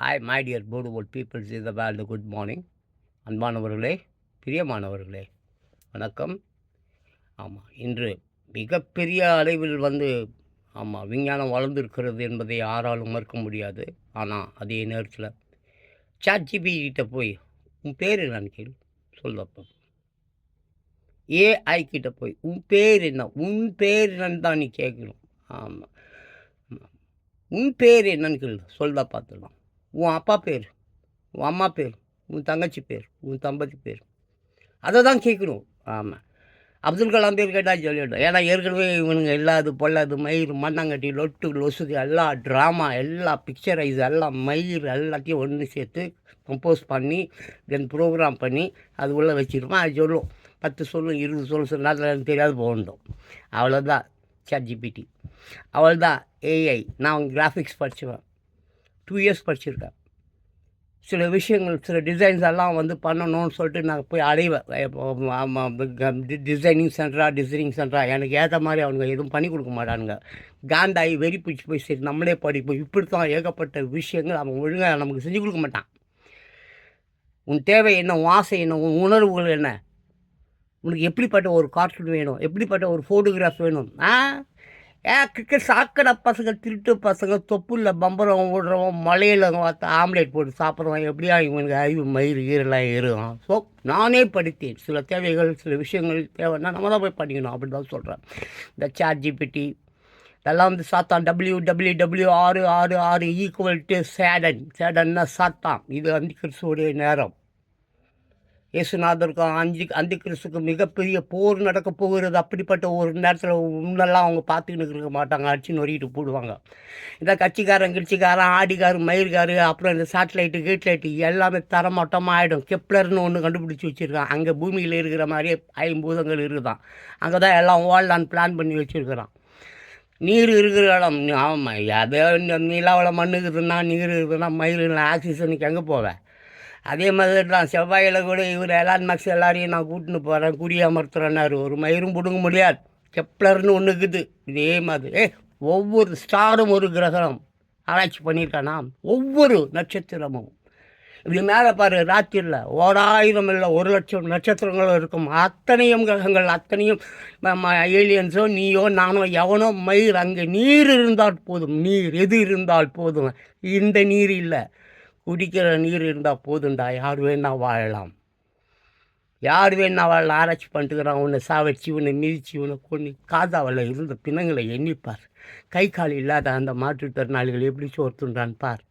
Hi my dear beautiful peoples is the world good morning அன்பானவர்களே பிரியமானவர்களே வணக்கம். ஆமாம் இன்று மிகப்பெரிய அளவில் வந்து ஆமாம் விஞ்ஞானம் வளர்ந்துருக்கிறது என்பதை யாராலும் மறுக்க முடியாது. ஆனால் அதே நேரத்தில் சாட் ஜிபிகிட்ட போய் உன் பேர் என்னன்னு கேள்வி சொல்லப்போ ஏஐ கிட்ட போய் உன் பேர் என்ன உன் பேர் என்னன்னு தான் நீ கேட்கணும் ஆமாம் உன் பேர் என்னன்னு கேள்வி சொல்ல பார்த்துடலாம். உன் அப்பா பேர் உன் அம்மா பேர் உன் தங்கச்சி பேர் உன் தம்பதி பேர். அதை தான் கேட்கணும் ஆமாம் அப்துல் கலாம் பேர் கேட்டால் சொல்லிவிடும் ஏன்னா ஏற்கனவே இவனுங்க இல்லாது பொல்லாது மயிர் மண்ணாங்கட்டி லொட்டு லொசுக்கு எல்லா ட்ராமா எல்லா பிக்சரைஸ் எல்லாம் மயிர் எல்லாத்தையும் ஒன்று சேர்த்து கம்போஸ் பண்ணி தென் ப்ரோக்ராம் பண்ணி அது உள்ளே வச்சுருப்போம். அது சொல்லும் பத்து சொல்லும் இருபது சொல்லும் சொன்னால் எனக்கு தெரியாது போகணும். அவ்வளோதான் சாட் ஜிபிடி அவ்வளோதான் ஏஐ நான் கிராஃபிக்ஸ் படிச்சுவேன். டூ இயர்ஸ் படிச்சிருக்கேன். சில விஷயங்கள் சில டிசைன்ஸ் எல்லாம் வந்து பண்ணணும்னு சொல்லிட்டு நான் போய் அடைவேன் டிசைனிங் சென்டரா டிசைனிங் சென்டரா எனக்கு ஏற்ற மாதிரி அவனுங்க எதுவும் பண்ணி கொடுக்க மாட்டானுங்க. காண்டாகி வெறி பிடிச்சி போய் சரி நம்மளே படிப்போம். இப்படி தான் ஏகப்பட்ட விஷயங்கள் அவன் ஒழுங்காக நமக்கு செஞ்சு கொடுக்க மாட்டான். உன் தேவை என்ன உன் ஆசை என்ன உன் உணர்வுகள் என்ன? உனக்கு எப்படிப்பட்ட ஒரு கார்ட்டூன் வேணும்? எப்படிப்பட்ட ஒரு ஃபோட்டோகிராஃப் வேணும்? ஆ? ஏக்கிட்ட சாக்கடை பசங்க திருட்டு பசங்க தொப்புல பம்பரம் விடுறவன் மலையில் ஆம்லேட் போட்டு சாப்பிட்றவன் எப்படியா இவனுக்கு அறிவு மயிறு ஈரெல்லாம் ஏறும். ஸோ நானே படித்தேன். சில தேவைகள் சில விஷயங்கள் தேவைன்னா நம்ம தான் போய் படிக்கணும் அப்படின்னு தான் சொல்கிறேன் இந்த சாட் ஜிபிடி இதெல்லாம் வந்து சாத்தான். டபிள்யூ டபிள்யூ டபிள்யூ ஆறு ஆறு ஆறு ஈக்குவல் டு சேடன் சேடன்னா சாத்தான். இது வந்து கிறிஸ்துவோடைய நேரம். இயேசுநாதருக்கும் அஞ்சு அந்த கிறிஸ்துக்கும் மிகப்பெரிய போர் நடக்க போகிறது. அப்படிப்பட்ட ஒரு நேரத்தில் முன்னெல்லாம் அவங்க பார்த்துக்கிட்டு இருக்க மாட்டாங்க. அடிச்சு நொறிட்டு போடுவாங்க. இந்த கட்சிக்காரன் கிடிச்சிக்காரன் ஆடிக்காரு மயிர்காரு அப்புறம் இந்த சேட்டலைட்டு கீட்லைட்டு எல்லாமே தரமட்டமாக ஆகிடும் கெப்ளர்னு ஒன்று கண்டுபிடிச்சி வச்சுருக்கான். அங்கே பூமியில் இருக்கிற மாதிரியே ஐம்பூதங்கள் இருக்குதான். அங்கே தான் எல்லாம் ஓடலான்னு பிளான் பண்ணி வச்சுருக்கிறான். நீர் இருக்கிற இடம். ஆமாம் அதே நிலாவில் மண்ணுக்குதுன்னா நீர் இருக்குதுன்னா மயில் ஆக்சிஜனுக்கு எங்கே போவேன் அதே மாதிரி தான் செவ்வாயில் கூட இவர் எலான் மேக்ஸ் எல்லாரையும் நான் கூட்டின்னு போகிறேன் குடியமர்த்துறேன்னாரு ஒரு மயிரும் பிடுங்க முடியாது. கெப்ளர்னு ஒன்று இருக்குது. இதே மாதிரி. ஏ ஒவ்வொரு ஸ்டாரும் ஒரு கிரகம். ஆராய்ச்சி பண்ணியிருக்கானா? ஒவ்வொரு நட்சத்திரமும். இப்படி மேலே பாரு ராத்திரியில் ஓராயிரம் இல்லை ஒரு லட்சம் நட்சத்திரங்களும் இருக்கும். அத்தனையும் கிரகங்கள் அத்தனையும் ஏலியன்ஸோ நீயோ நானோ எவனோ மயிர் அங்கே நீர் இருந்தால் போதும். நீர் எது இருந்தால் போதும். இந்த நீர் இல்லை. குடிக்கிற நீர் இருந்தால் போதுண்டா யார் வேணால் வாழலாம். யார் வேணால் வாழலாம். ஆராய்ச்சி பண்ணிட்டுக்கிறான் உன்னை சாவடிச்சு உன்னை மிதிச்சு உன்னை கொண்டு காதாவில் இருந்த பிணங்களை எண்ணிப்பார். கை கால் இல்லாத அந்த மாற்றுத்திறனாளிகள் எப்படி சோர்த்துன்றான் பார்.